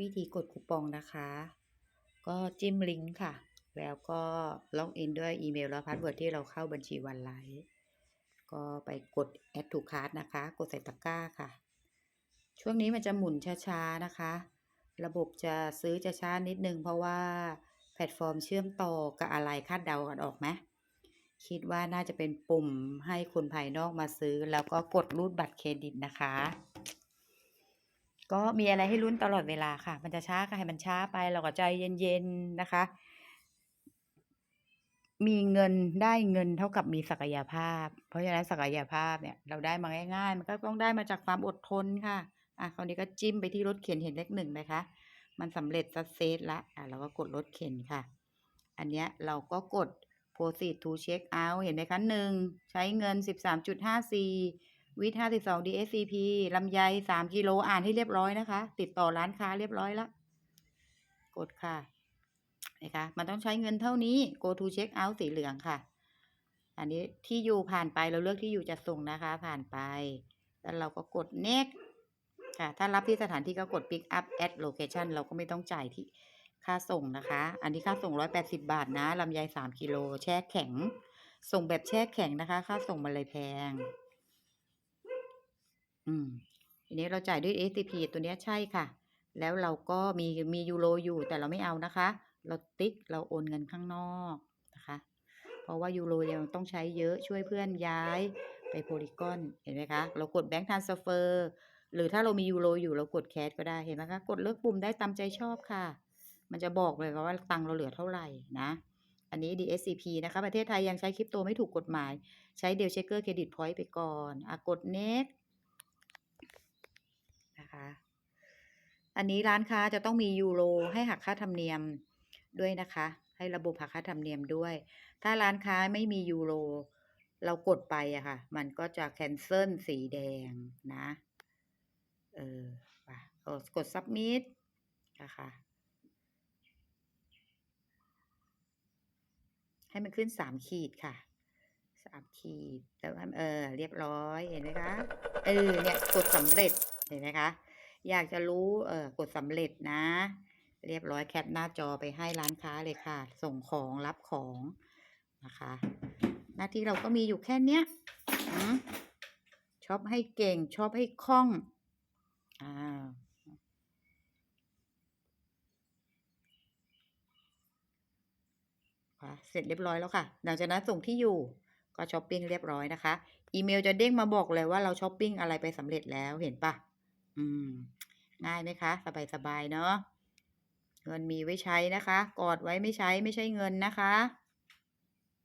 วิธีกดคูปองนะคะ ก็จิ้มลิงก์ค่ะ แล้วก็ล็อกอินด้วยอีเมลและพาสเวิร์ดที่เราเข้าบัญชีวันไลฟ์ก็ไปกด add to cart นะคะ กดใส่ตะกร้าค่ะ ช่วงนี้มันจะหมุนช้าๆนะคะ ระบบจะซื้อจะช้านิดนึง เพราะว่าแพลตฟอร์มเชื่อมต่อกับอะไรคาดเดากันออกไหมคิดว่าน่าจะเป็นปุ่มให้คนภายนอกมาซื้อ แล้วก็กดรูดบัตรเครดิตนะคะ ก็มีอะไรให้ลุ้นตลอดเวลาค่ะ มันจะช้าก็ให้มันช้าไป เราก็ใจเย็นๆนะคะ มีเงินได้เงินเท่ากับมีศักยภาพ เพราะฉะนั้นศักยภาพเนี่ย เราได้มาง่ายๆ มันก็ต้องได้มาจากความอดทนค่ะ อะคราวนี้ก็จิ้มไปที่รถเข็นเห็นเลขหนึ่งไหมคะ มันสำเร็จซักเซสละ อะเราก็กดรถเข็นค่ะ อันเนี้ยเราก็กด proceed to check out เห็นไหมคะหนึ่งใช้เงิน13.54 วิท52 DSCP ลำไย3กิโลอ่านให้เรียบร้อยนะคะ ติดต่อร้านค้าเรียบร้อยแล้วกดค่ะนะคะมันต้องใช้เงินเท่านี้ go to check out สีเหลืองค่ะ อันนี้ที่อยู่ผ่านไปเราเลือกที่อยู่จะส่งนะคะ ผ่านไป แล้วเราก็กด next ค่ะ ถ้ารับที่สถานที่ก็กด pick up at location เราก็ไม่ต้องจ่ายที่ค่าส่งนะคะ อันนี้ค่าส่ง180บาทนะลำไย3กิโลแช่แข็ง ส่งแบบแช่แข็งนะคะ ค่าส่งมันเลยแพง อืมทีนี้เราจ่ายด้วย SCP ตัวนี้ใช่ค่ะ แล้วเราก็มีมียูโรอยู่แต่เราไม่เอานะคะ เราติ๊กเราโอนเงินข้างนอกนะคะ เพราะว่ายูโรยังต้องใช้เยอะช่วยเพื่อนย้ายไปโพลีกอนเห็นไหมคะ เรากดแบงค์ทรานสเฟอร์หรือถ้าเรามียูโรอยู่เรากดแคชก็ได้เห็นไหมคะ กดเลือกปุ่มได้ตามใจชอบค่ะ มันจะบอกเลยว่าตังเราเหลือเท่าไหร่นะ อันนี้ DSCP นะคะ ประเทศไทยยังใช้คริปโตไม่ถูกกฎหมาย ใช้เดลเชคเกอร์เครดิตพอยต์ไปก่อนอกด next นะคะ อันนี้ร้านค้าจะต้องมียูโรให้หักค่าธรรมเนียมด้วยนะคะ ให้ระบบหักค่าธรรมเนียมด้วย ถ้าร้านค้าไม่มียูโรเรากดไปอะค่ะ มันก็จะ cancel สีแดงนะ เออป่ะกด submit นะคะให้มันขึ้นสามขีดค่ะสามขีดแล้วเออ เรียบร้อยเห็นไหมคะ เออ เนี่ย กดสำเร็จ เห็นไหมคะ อยากจะรู้เออกดสำเร็จนะ เรียบร้อยแคปหน้าจอไปให้ร้านค้าเลยค่ะ ส่งของรับของนะคะ หน้าที่เราก็มีอยู่แค่เนี้ยช็อปให้เก่งช็อปให้คล่องอ่าเสร็จเรียบร้อยแล้วค่ะ หลังจากนั้นส่งที่อยู่ก็ช้อปปิ้งเรียบร้อยนะคะ อีเมลจะเด้งมาบอกเลยว่าเราช้อปปิ้งอะไรไปสำเร็จแล้วเห็นปะ อืม ง่ายไหมคะ สบายๆเนาะเงินมีไว้ใช้นะคะ กอดไว้ไม่ใช้ไม่ใช่เงินนะคะ